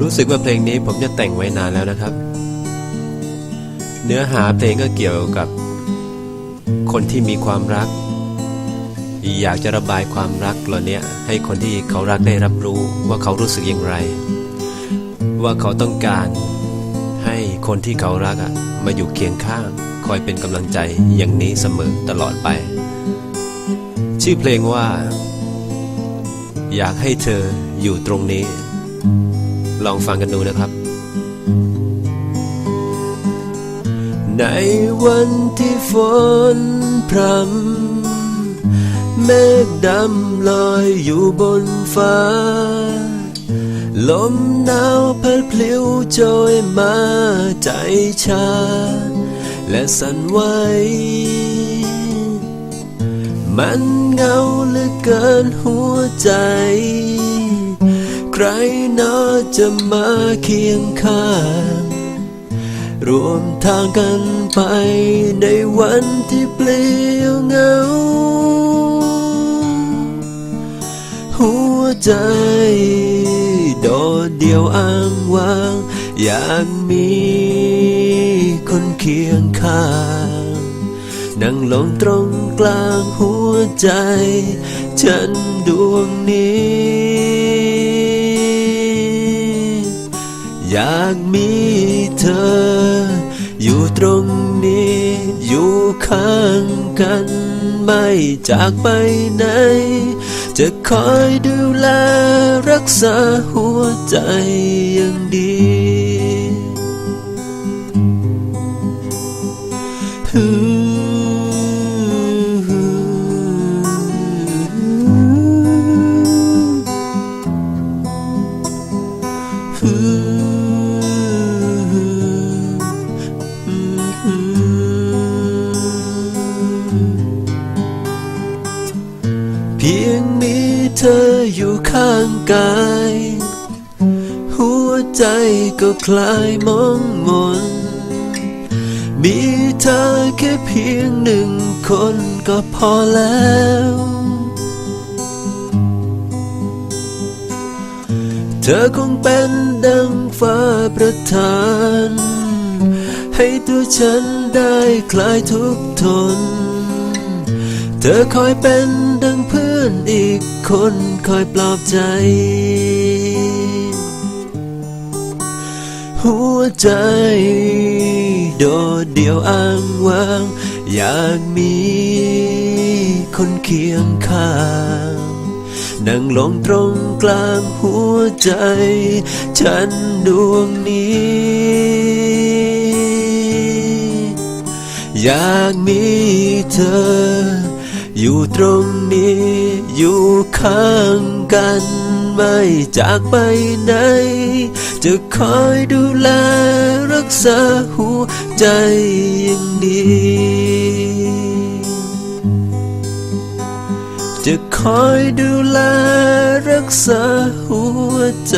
รู้สึกว่าเพลงนี้ผมจะแต่งไว้นานแล้วนะครับ เนื้อหาเพลงก็เกี่ยวกับ คนที่มีความรัก อยากจะระบายความรักเหล่านี้ให้คนที่เขารักได้รับรู้ว่าเขารู้สึกอย่างไร ว่าเขาต้องการให้คนที่เขารักอะมาอยู่เคียงข้าง คอยเป็นกำลังใจอย่างนี้เสมอตลอดไป ชื่อเพลงว่า อยากให้เธออยู่ตรงนี้ ลองฟังกันดูนะครับ ในวันที่ฝนพรำเมฆดำลอยอยู่บนฟ้า ลมหนาวพัดพลิ้วโชยมาใจชา และสั่นไหวมันเงาเหลือเกินหัวใจ ใครน่าจะมาเคียงข้าง รวมทางกันไปในวันที่เปลี่ยวเหงา หัวใจโดดเดี่ยวอ้างว้าง อยากมีคนเคียงข้างนั่งลงตรงกลางหัวใจ ฉันดวงนี้ากมีเธอ อยู่ตรงนี้ อยู่ข้างกัน ไม่จากไปไหน จะคอยดูแลรักษาหัวใจอย่างดีเพียงมีเธออยู่ข้างกาย หัวใจก็คลายมองมน มีเธอแค่เพียงหนึ่งคนก็พอแล้ว เธอคงเป็นดังฟ้าประทาน ให้ตัวฉันได้คลายทุกทน เธอคอยเป็นดังเพื่ อนอีกคนคอยปลอบใจ หัวใจโดดเดี่ยวอ้างว้าง อยากมีคนเคียงข้างนั่งลงตรงกลางหัวใจ ฉันดวงนี้ อยากมีเธอ อยู่ตรงนี้อยู่ข้างกัน ไม่จากไปไหน จะคอยดูแลรักษาหัวใจอย่างดีจะคอยดูแลรักษาหัวใจ